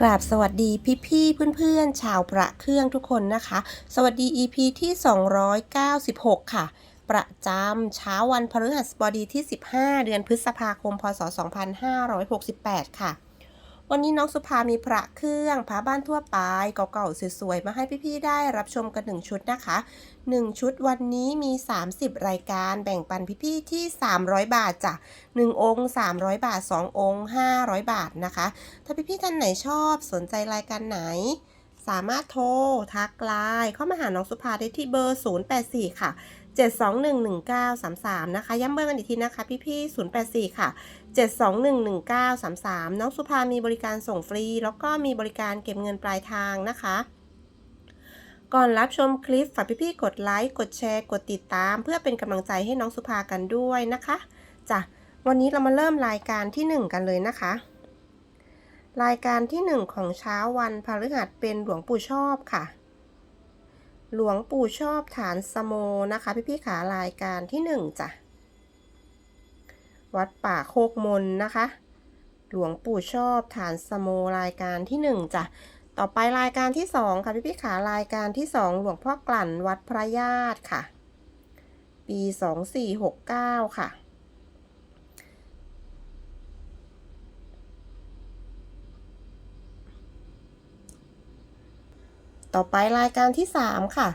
กราบสวัสดีพี่พี่เพื่อนๆ ชาวประเครื่องทุกคนนะคะ สวัสดี EP ที่ 296 ค่ะ ประจำเช้าวันพฤหัสบดีที่ 15 เดือนพฤษภาคม พศ 2568 ค่ะ วันนี้น้องสุภามีพระเครื่องพระบ้านทั่วไปเก่าๆสวยๆมาให้พี่ๆได้รับชมกัน 1 ชุดนะคะ 1 ชุดวันนี้มี 30 รายการแบ่งปันพี่ๆที่ 300 บาทจ้ะ1องค์ 300 บาท 2 องค์ 500 บาทนะคะ ถ้าพี่ๆท่านไหนชอบสนใจรายการไหนสามารถโทร ทักไลน์เข้ามาหาน้องสุภาได้ที่เบอร์ 084 ค่ะ 7211933 นะคะ ย้ำเบอร์กันอีกทีนะคะ พี่ๆ084 ค่ะ 7211933 น้องสุภามีบริการส่งฟรี แล้วก็มีบริการเก็บเงินปลายทางนะคะ ก่อนรับชมคลิปฝากพี่ๆกดไลค์ กดแชร์ กดติดตาม เพื่อเป็นกำลังใจให้น้องสุภากันด้วยนะคะจ้ะวันนี้เรามาเริ่มรายการที่ 1 กันเลยนะคะ รายการที่ 1 ของเช้าวันพฤหัสเป็นหลวงปู่ชอบค่ะ หลวงปู่ชอบฐานสโมนะคะ พี่ๆขารายการที่ 1จ้ะ วัดป่าโคกมนนะคะ หลวงปู่ชอบฐานสโมรายการที่ 1จ้ะต่อไปรายการที่ 2 ค่ะพี่ๆขารายการที่ 2 หลวงพ่อกลั่นวัดพระญาติค่ะ ปี 2469 ค่ะต่อไปรายการที่ 3 ค่ะ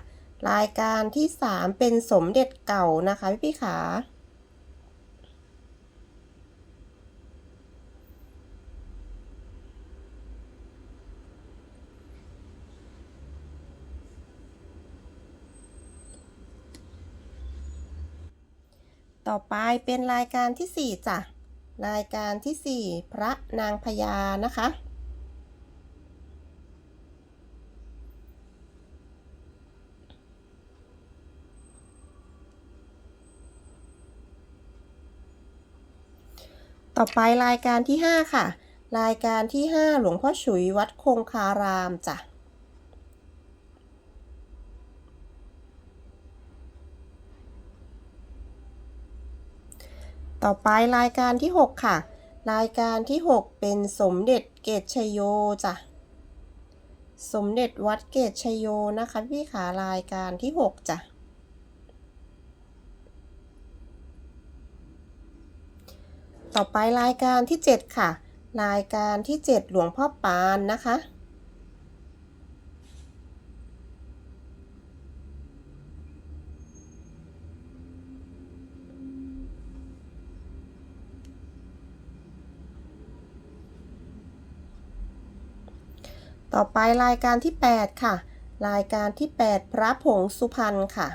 รายการที่ 3 เป็นสมเด็จเก่านะคะ พี่พี่ขา ต่อไปเป็นรายการที่ 4 จ้ะ รายการที่ 4 พระนางพญานะคะ ต่อไปรายการที่ 5 ค่ะ รายการที่ 5 หลวงพ่อฉุยวัดคงคารามจ้ะ ต่อไปรายการที่ 6 ค่ะ รายการที่ 6 เป็นสมเด็จเกตชโยจ้ะสมเด็จวัดเกตชโยนะคะพี่ขารายการที่ 6 จ้ะต่อไปรายการที่ 7 ค่ะ รายการที่ 7 หลวงพ่อปานนะคะ ต่อไปรายการที่ 8 ค่ะ รายการที่ 8 พระผงสุพรรณค่ะ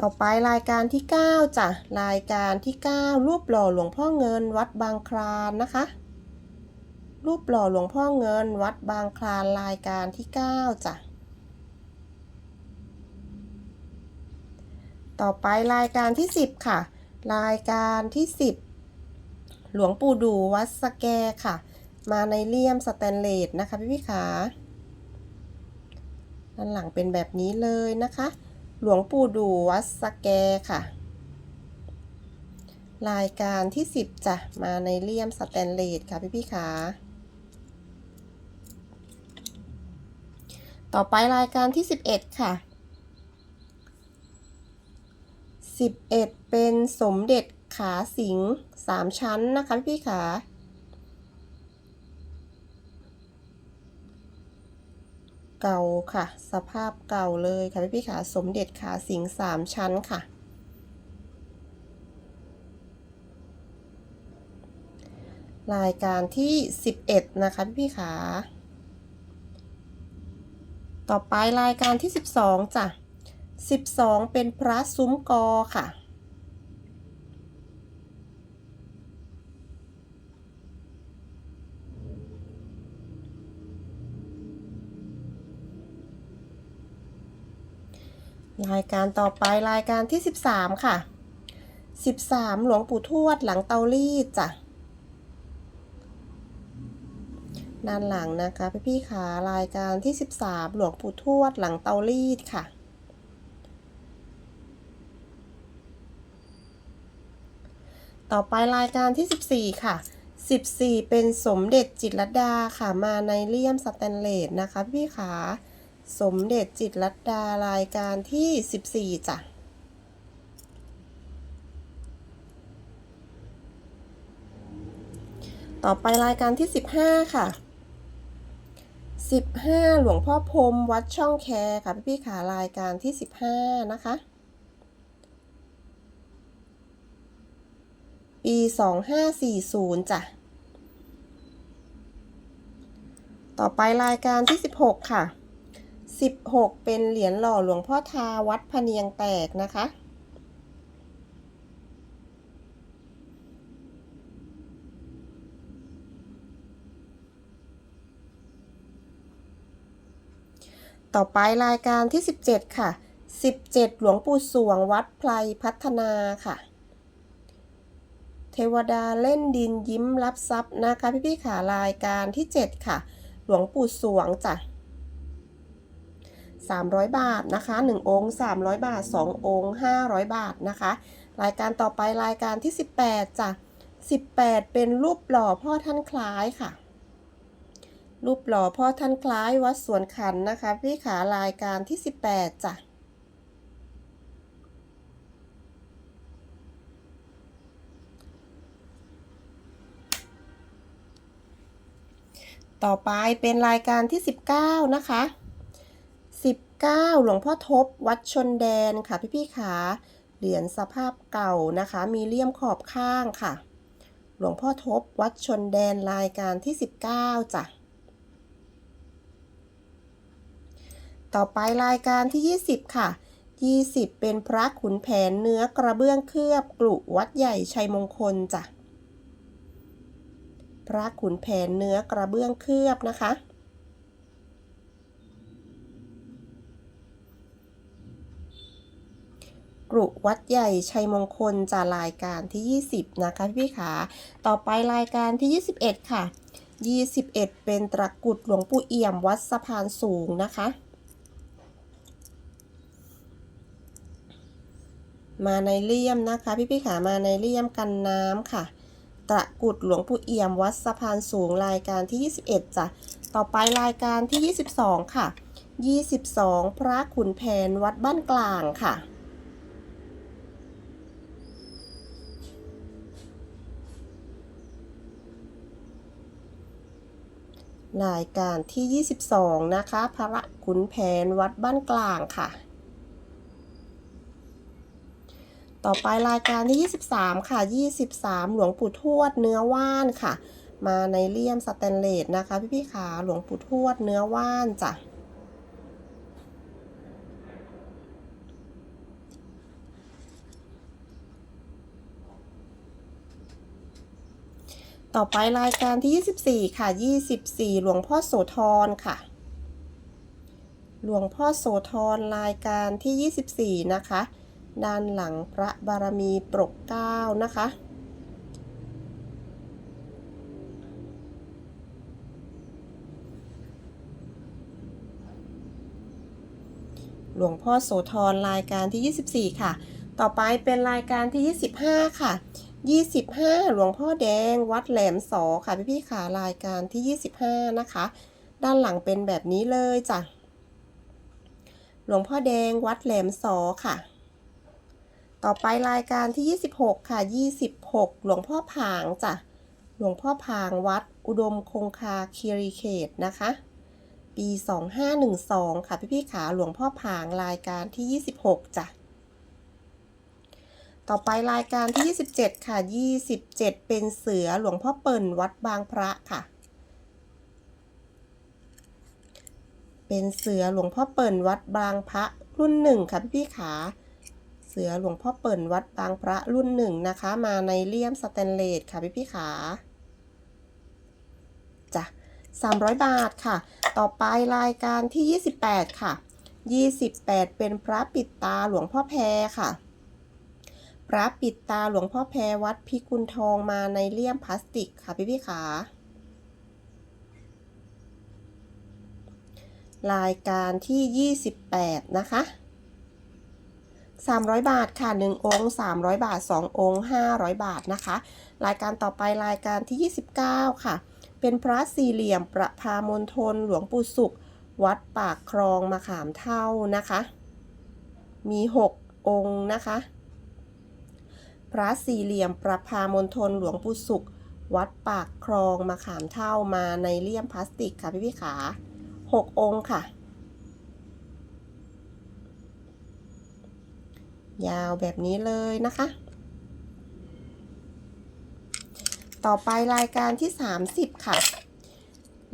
ต่อไปรายการที่ 9จ้ะรายการที่ 9 รูปหล่อหลวงพ่อเงินวัดบางคลานนะคะ รูปหล่อหลวงพ่อเงินวัดบางคลานรายการที่ 9จ้ะ ต่อไปรายการที่ 10 ค่ะ รายการที่ 10 หลวงปู่ดูวัดสแกค่ะ มาในเลี่ยมสแตนเลสนะคะพี่พี่ขาด้านหลังเป็นแบบนี้เลยนะคะ หลวงปู่ดูวัดสแกค่ะ รายการที่ 10จ้ะมาในเลี่ยมสแตนเลสค่ะพี่พี่ขาต่อไปรายการที่ 11 ค่ะ 11 เป็นสมเด็จขาสิงสามชั้นนะคะพี่ขาเก่าค่ะ สภาพเก่าเลยค่ะพี่พี่ขาสมเด็จขาสิงสามชั้นค่ะ รายการที่ 11 นะคะพี่พี่ขา ต่อไปรายการที่ 12จ้ะ 12 เป็นพระซุ้มกอค่ะ รายการต่อไปรายการที่ 13 ค่ะ 13 หลวงปู่ทวดหลังเตารีดจ้ะด้านหลังนะคะพี่ๆขารายการที่ 13 หลวงปู่ทวดหลังเตารีดค่ะ ต่อไปรายการที่ 14 ค่ะ 14 เป็นสมเด็จจิตรลดาค่ะ มาในเลี่ยมสแตนเลสนะคะพี่ขาสมเด็จจิตรลดารายการที่ 14จ้ะต่อไปรายการที่ 15 ค่ะ 15 หลวงพ่อพรมวัดช่องแคค่ะพี่พี่ขารายการที่ 15 นะคะ ปี 2540จ้ะ ต่อไปรายการที่ 16 ค่ะ 16 เป็นเหรียญหล่อหลวงพ่อทาวัดพะเนียงแตกนะคะต่อไปรายการที่ 17 ค่ะ 17 หลวงปู่สวงวัดไพรพัฒนาค่ะ เทวดาเล่นดินยิ้มรับทรัพย์นะคะ พี่พี่ขารายการที่ 7 ค่ะ หลวงปู่สวงจ้ะ300 บาทนะคะ 1 องค์ 300 บาท 2 องค์ 500 บาทนะคะ รายการต่อไปรายการที่ 18จ้ะ18 เป็นรูปหล่อพ่อท่านคล้ายค่ะ รูปหล่อพ่อท่านคล้ายวัดสวนขันนะคะ พี่ขารายการที่ 18จ้ะ ต่อไปเป็นรายการที่ 19 นะคะ 19 หลวงพ่อทบวัดชนแดนค่ะพี่พี่ๆขาเหรียญสภาพเก่านะคะ มีเลี่ยมขอบข้างค่ะ หลวงพ่อทบวัดชนแดนรายการที่ 19จ้ะต่อไปรายการที่ 20 ค่ะ 20 เป็นพระขุนแผนเนื้อกระเบื้องเคลือบกลุวัดใหญ่ชัยมงคลจ้ะ พระขุนแผนเนื้อกระเบื้องเคลือบนะคะ กรุวัดใหญ่ชัยมงคลจะรายการที่ 20 นะคะพี่ขา ต่อไปรายการที่ 21 ค่ะ 21 เป็นตะกุดหลวงปู่เอี่ยมวัดสะพานสูงนะคะมาในเลี่ยมนะคะ พี่พี่ขามาในเลี่ยมกันน้ำค่ะ ตะกุดหลวงปู่เอี่ยมวัดสะพานสูงรายการที่ 21จ้ะต่อไปรายการที่ 22 ค่ะ 22 พระขุนแผนวัดบ้านกลางค่ะรายการที่ 22 นะคะ พระขุนแผนวัดบ้านกลางค่ะ ต่อไปรายการที่ 23 ค่ะ 23 หลวงปู่ทวดเนื้อว่านค่ะ มาในเลี่ยมสแตนเลสนะคะ พี่พี่ๆขาหลวงปู่ทวดเนื้อว่านจ้ะต่อไปรายการที่ 24 ค่ะ 24 หลวงพ่อโสธรค่ะ หลวงพ่อโสธรรายการที่ 24 นะคะ ด้านหลังพระบารมีปรกเก้านะคะ หลวงพ่อโสธรรายการที่ 24 ค่ะ ต่อไปเป็นรายการที่ 25 ค่ะ 25 หลวงพ่อแดงวัดแหลมสอค่ะพี่พี่ขารายการที่ 25 นะคะ ด้านหลังเป็นแบบนี้เลยจ้ะ หลวงพ่อแดงวัดแหลมสอค่ะ ต่อไปรายการที่ 26 ค่ะ 26 หลวงพ่อผางจ้ะ หลวงพ่อผางวัด อุดมคงคาคีรีเขตนะคะ ปี 2512 ค่ะพี่พี่ขาหลวงพ่อผางรายการที่ 26 จ้ะ ต่อไปรายการที่ 27 ค่ะ 27 เป็นเสือหลวงพ่อเปิ่นวัดบางพระค่ะเป็นเสือหลวงพ่อเปิ่นวัดบางพระรุ่นหนึ่งค่ะพี่พี่ขา สือหลวงพ่อเปิ่นวัดบางพระรุ่นหนึ่งนะคะ มาในเลี่ยมสแตนเลสค่ะพี่พี่ขาจ้ะ300 บาทค่ะ ต่อไปรายการที่ 28 ค่ะ 28 เป็นพระปิดตาหลวงพ่อแพรค่ะ พระปิดตาหลวงพ่อแพรวัดพิกุลทองมาในเลี่ยมพลาสติกค่ะพี่พี่ขารายการที่ 28 นะคะ 300 บาทค่ะ 1 องค์ 300 บาท 2 องค์ 500 บาทนะคะ รายการต่อไปรายการที่ 29 ค่ะ เป็นพระสี่เหลี่ยมประพามณฑลหลวงปู่สุข วัดปากคลองมะขามเท่านะคะ มี 6 องค์นะคะ พระสี่เหลี่ยมประพามณฑลหลวงปู่สุข วัดปากคลองมะขามเท่ามาในเลี่ยมพลาสติกค่ะพี่พี่ขา 6 องค์ค่ะ ยาวแบบนี้เลยนะคะ ต่อไปรายการที่ 30 ค่ะ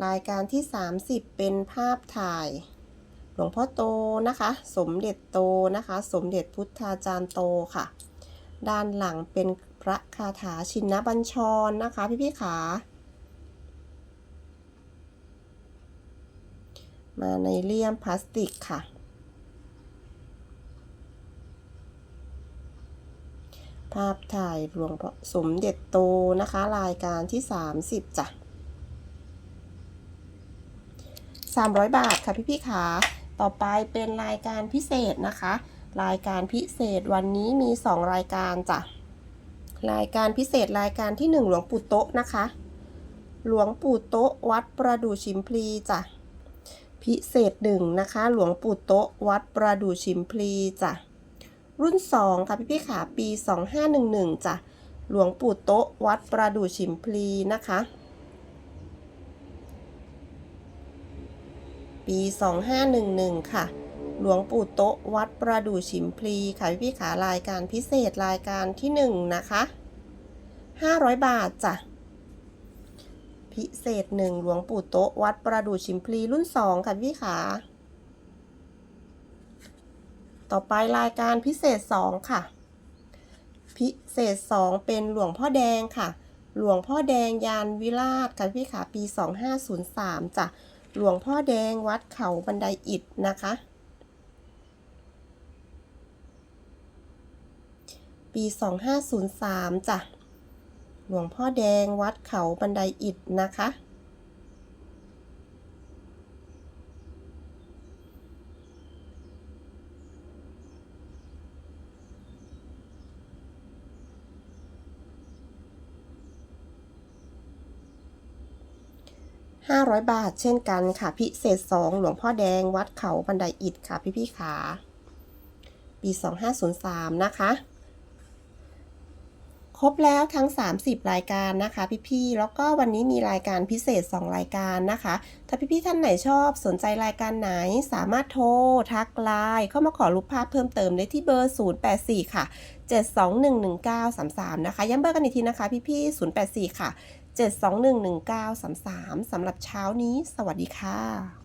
รายการที่ 30 เป็นภาพถ่ายหลวงพ่อโตนะคะ สมเด็จโตนะคะ สมเด็จพุทธาจารย์โตค่ะ ด้านหลังเป็นพระคาถาชินบัญชรนะคะ พี่พี่ๆขามาในเลี่ยมพลาสติกค่ะ ภาพถ่ายหลวงพ่อสมเด็จโตนะคะ รายการที่ 30จ้ะ300 บาทค่ะพี่พี่ขาต่อไปเป็นรายการพิเศษนะคะ รายการพิเศษวันนี้มี 2 รายการจ้ะรายการพิเศษรายการที่ 1 หลวงปู่โต๊ะนะคะ หลวงปู่โต๊ะวัดประดู่ชิมพลีจ้ะพิเศษหนึ่งนะคะ หลวงปู่โต๊ะวัดประดู่ชิมพลีจ้ะ รุ่น 2 ค่ะพี่พี่ขาปี 2511จ้ะหลวงปู่โต๊ะวัดประดู่ชิมพลีนะคะ ปี 2511 ค่ะ หลวงปู่โต๊ะวัดประดู่ชิมพลีค่ะพี่พี่ขารายการพิเศษรายการที่ 1 นะคะ 500 บาทจ้ะพิเศษ 1 หลวงปู่โต๊ะวัดประดู่ชิมพลีรุ่น 2 ค่ะพี่ขา ต่อไปรายการพิเศษ 2 ค่ะ พิเศษ 2 เป็นหลวงพ่อแดงค่ะ หลวงพ่อแดงยานวิราชค่ะพี่ขาปี 2503จ้ะหลวงพ่อแดงวัดเขาบันไดอิฐนะคะ ปี 2503จ้ะหลวงพ่อแดงวัดเขาบันไดอิฐนะคะ 500 บาท เช่นกันค่ะ พิเศษ 2 หลวงพ่อแดง วัดเขาบันไดอิฐค่ะ พี่พี่ขาปี 2503 นะคะ ครบแล้วทั้ง 30 รายการนะคะ พี่ๆแล้วก็วันนี้มีรายการพิเศษ 2 รายการนะคะ ถ้าพี่ๆท่านไหนชอบสนใจรายการไหน สามารถโทร ทักไลน์เข้ามาขอรูปภาพเพิ่มเติมได้ที่เบอร์ 084 ค่ะ 7211933 นะคะ ย้ำเบอร์กันอีกทีนะคะ พี่ๆ084 ค่ะ 7211933สำหรับเช้านี้ สวัสดีค่ะ